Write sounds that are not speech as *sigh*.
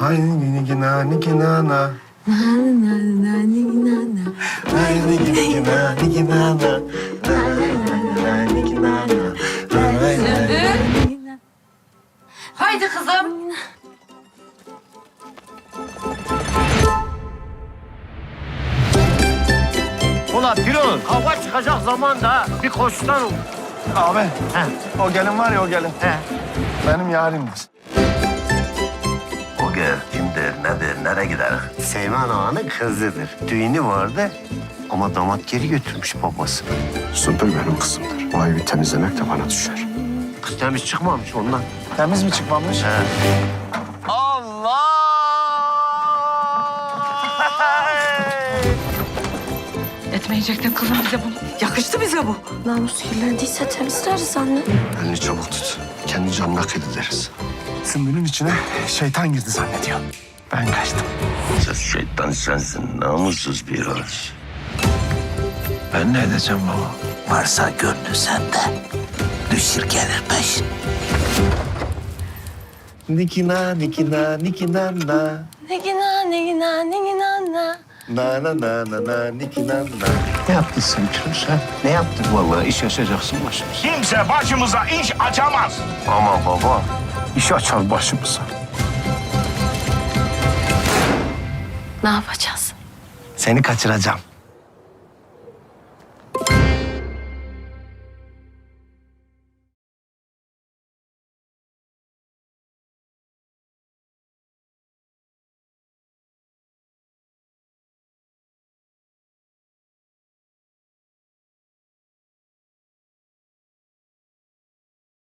Haydi nini nani nana. Haydi nini nani nana. Nani nana. Haydi kızım. Ulan Firuz kavga çıkacak zaman da bir koşsan olur. Abi He. o gelin var ya o gelin. He. Benim yarimdir. O gel kimdir, nedir, nereye gider? Seyman Ağa'nın kızıdır. Düğünü vardı ama damat geri götürmüş babası. Sümbül benim kızımdır. O evi temizlemek de bana düşer. Kız temiz çıkmamış ondan. Temiz mi çıkmamış? *laughs* Etmeyecektin kızım bize bunu. Yakıştı bize bu. Namus kirlendiyse temizleriz anne. Elini çabuk tut. Kendi canına kıyıderiz. Sümbül'ün içine şeytan girdi zannediyor. Ben kaçtım. Sen şeytan sensin, namussuz bir hoş. Ben ne edeceğim baba? Varsa gönlü sende. Düşür gelir peşin. Nikina nikina nikina na. Gina ne gina na. Na na na na na nikina na. Ne yaptın sen Firuz ha? Ne yaptın? Vallahi iş açacaksın başımıza. Kimse başımıza iş açamaz. Ama baba, İş açar başımıza. Ne yapacağız? Seni kaçıracağım.